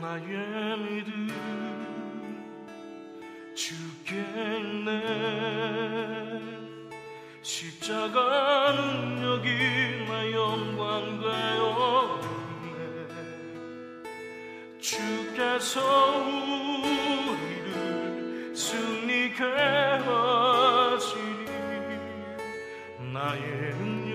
나의 믿음. 주겠네. 십자가 능력이 나 영광 되었네. 주께서 우리를 승리케 하시니 나의 능력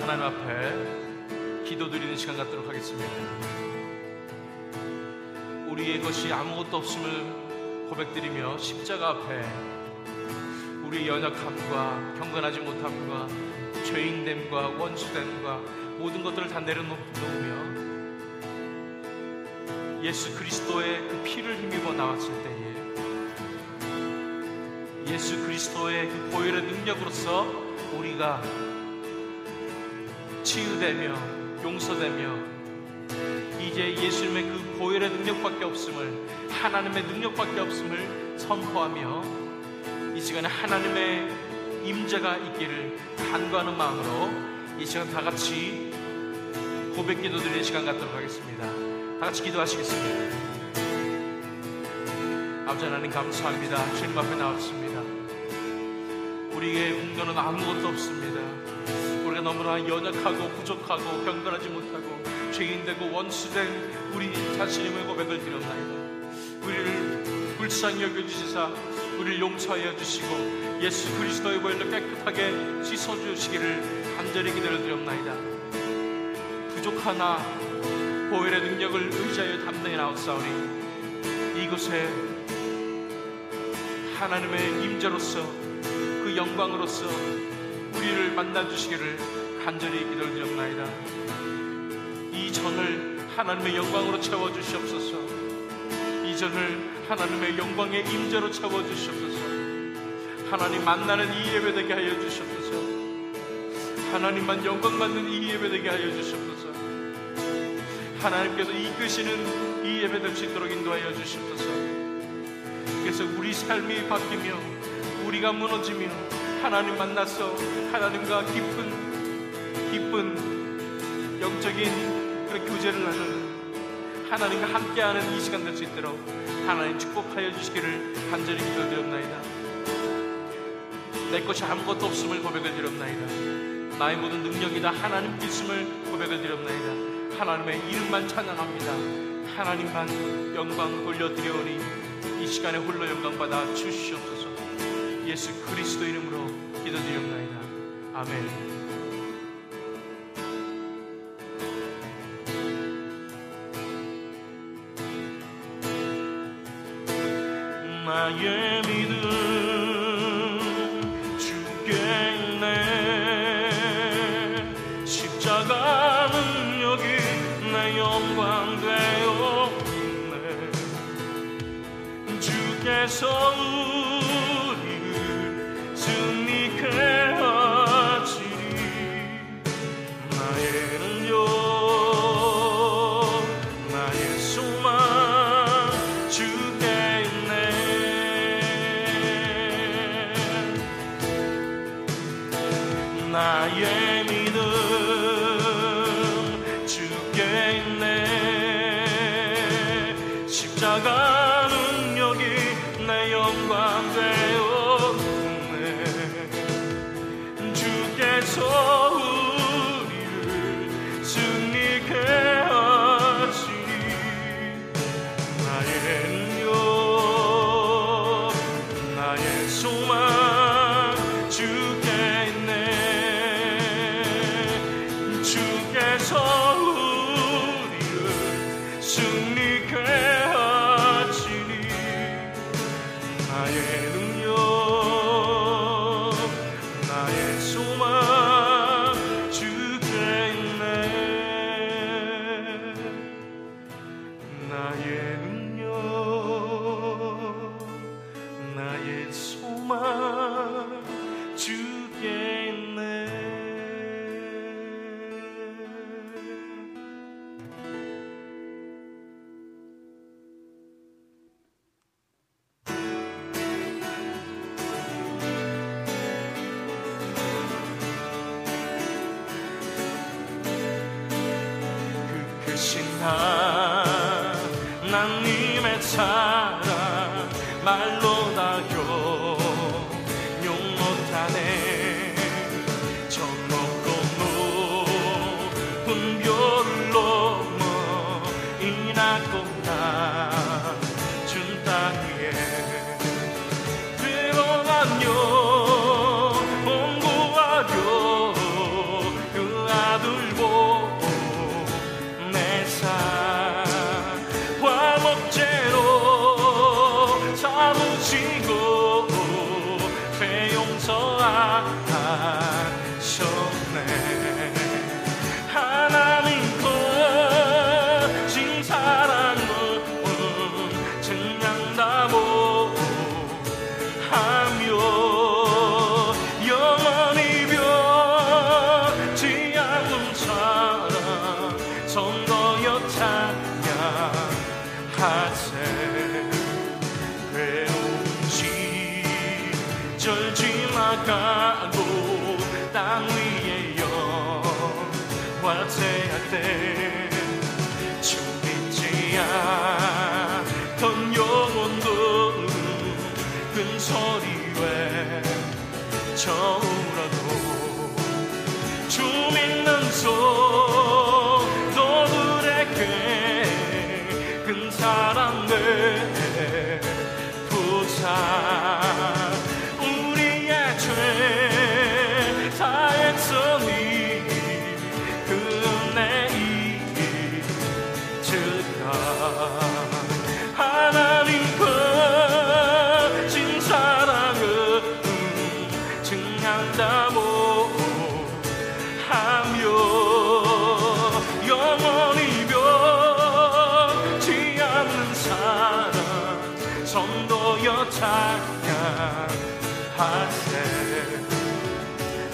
하나님 앞에 기도드리는 시간 갖도록 하겠습니다. 우리의 것이 아무것도 없음을 고백드리며 십자가 앞에 우리의 연약함과 경건하지 못함과 죄인됨과 원수됨과 모든 것들을 다 내려놓으며 예수 그리스도의 그 피를 힘입어 나왔을 때에 예수 그리스도의 그 보혈의 능력으로서 우리가 치유되며 용서되며 이제 예수님의 그 보혈의 능력밖에 없음을 하나님의 능력밖에 없음을 선포하며 이 시간에 하나님의 임재가 있기를 간구하는 마음으로 이 시간 다 같이 고백 기도 드리는 시간 갖도록 하겠습니다. 다 같이 기도하시겠습니다. 아버지 하나님 감사합니다. 주님 앞에 나왔습니다. 우리의 공간은 아무것도 없습니다. 우리가 너무나 연약하고 부족하고 경건하지 못하고 죄인되고 원수된 우리 자신임의 고백을 드렸나이다. 우리를 불쌍히 여겨주시사 우리를 용서하여 주시고 예수 그리스도의 보혈로 깨끗하게 씻어주시기를 간절히 기도를 드렸나이다. 부족하나 보혈의 능력을 의지하여 담당해 나왔사오니 이곳에 하나님의 임재로서 그 영광으로서 우리를 만나 주시기를 간절히 기도를 드렸나이다. 이 전을 하나님의 영광으로 채워 주시옵소서. 이 전을 하나님의 영광의 임재로 채워 주시옵소서. 하나님 만나는 이 예배 되게 하여 주시옵소서. 하나님만 영광 받는 이 예배 되게 하여 주시옵소서. 하나님께서 이끄시는 이 예배 될수 있도록 인도하여 주시옵소서. 그래서 우리 삶이 바뀌며 우리가 무너지며 하나님 만나서 하나님과 깊은 깊은 영적인 그런 교제를 나누는 하나님과 함께하는 이 시간 될 수 있도록 하나님 축복하여 주시기를 간절히 기도드렸나이다. 내 것이 아무것도 없음을 고백을 드렸나이다. 나의 모든 능력이 다 하나님께 있음을 고백을 드렸나이다. 하나님의 이름만 찬양합니다. 하나님만 영광 돌려드려오니 이 시간에 홀로 영광 받아 주시옵소서. 예수 그리스도 이름으로 기도드렸나이다. 아멘. 나의 Yeah. 하나님의 자 gentle. 하세 괴로움지 절지마가도 땅 위에 영화제할 때 죽이지 않던 영혼도 큰 소리 외 저. 사랑. 주여 찬양하세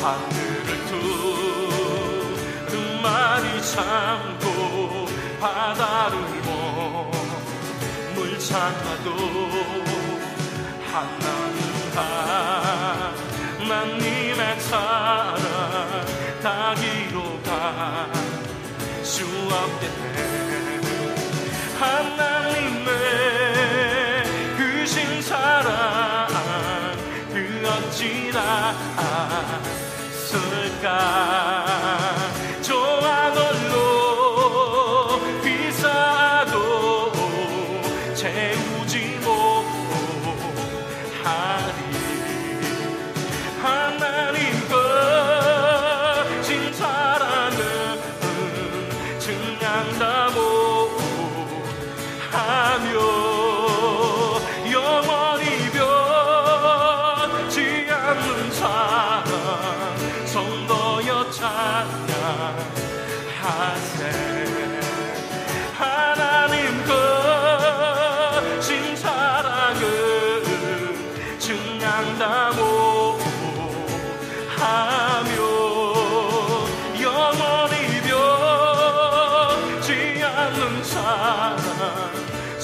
하늘을 두 마리 참고 바다를 몸물 참아도 하나님 하나님의 사랑 다기로가 수 없겠네 하나 me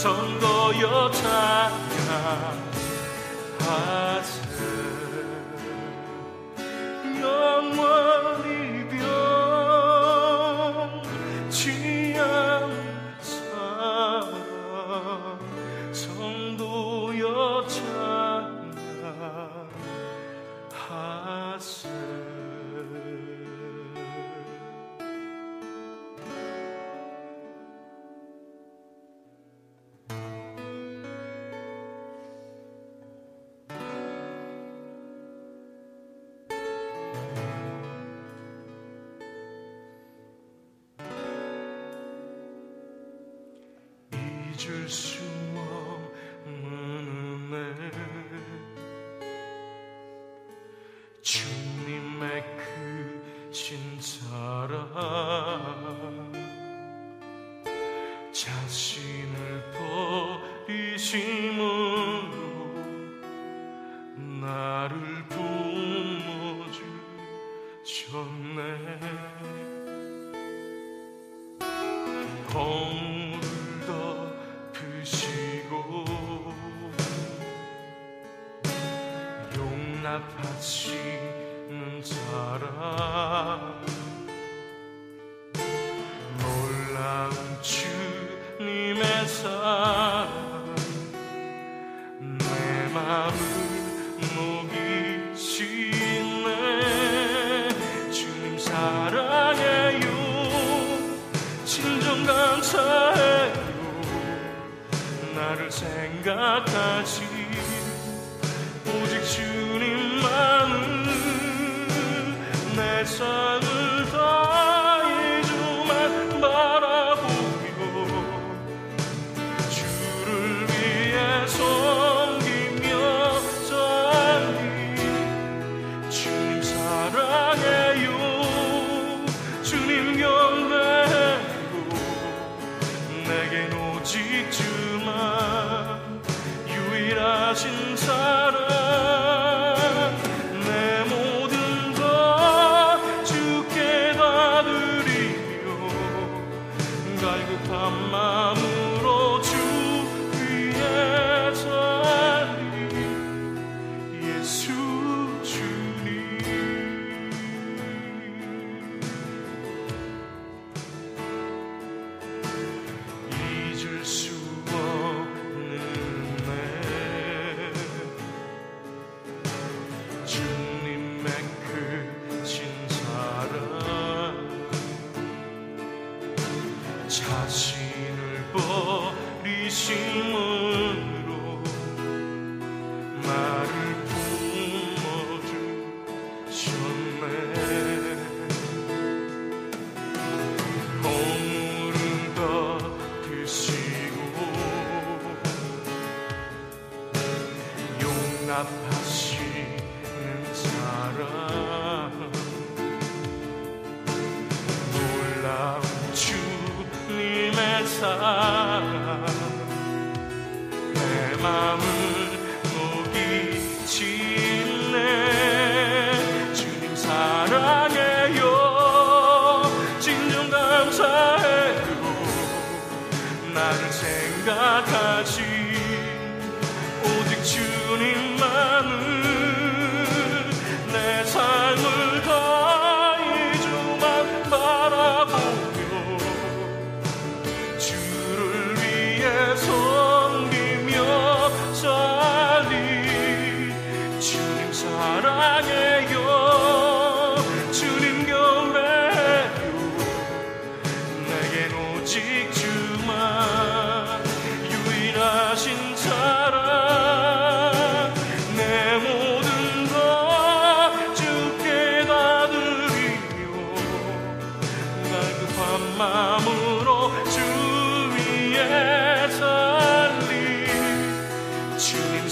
성도여 찬양하자 수 없는 은혜 주님의 그 크신 사랑 자신을 버리심은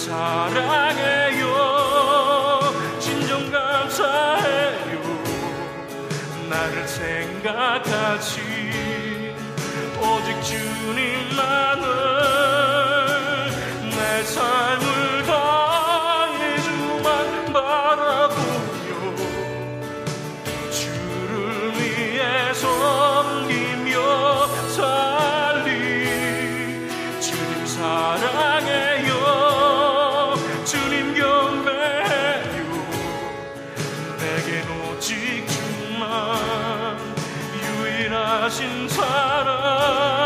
사랑해요. 진정 감사해요. 나를 생각하지. 오직 주님만을 주님 경배요. 내겐 오직 주만 유일하신 사랑.